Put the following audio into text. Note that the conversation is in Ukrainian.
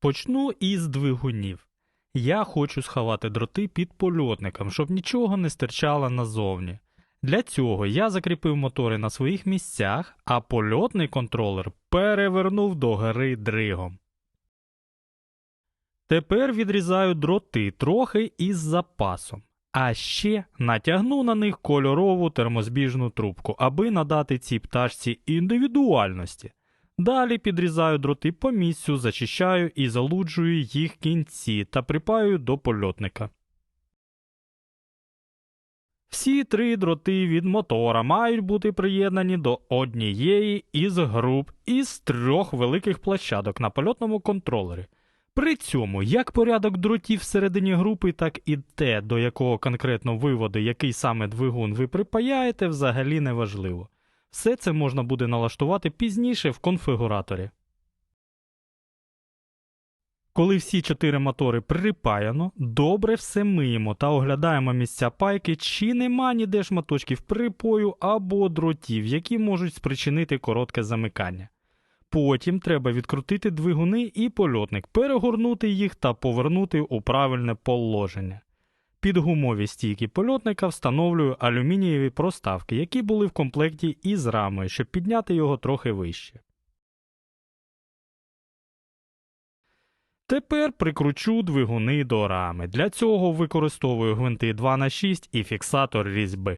Почну із двигунів. Я хочу сховати дроти під польотником, щоб нічого не стирчало назовні. Для цього я закріпив мотори на своїх місцях, а польотний контролер перевернув до гори дригом. Тепер відрізаю дроти трохи із запасом. А ще натягну на них кольорову термозбіжну трубку, аби надати цій пташці індивідуальності. Далі підрізаю дроти по місцю, зачищаю і залуджую їх кінці та припаю до польотника. Всі три дроти від мотора мають бути приєднані до однієї із груп із трьох великих площадок на польотному контролері. При цьому як порядок дротів всередині групи, так і те, до якого конкретно виводу, який саме двигун ви припаяєте, взагалі не важливо. Все це можна буде налаштувати пізніше в конфігураторі. Коли всі чотири мотори припаяно, добре все миємо та оглядаємо місця пайки, чи нема ніде шматочків припою або дротів, які можуть спричинити коротке замикання. Потім треба відкрутити двигуни і польотник, перегорнути їх та повернути у правильне положення. Під гумові стійки польотника встановлюю алюмінієві проставки, які були в комплекті із рамою, щоб підняти його трохи вище. Тепер прикручу двигуни до рами. Для цього використовую гвинти 2х6 і фіксатор різьби.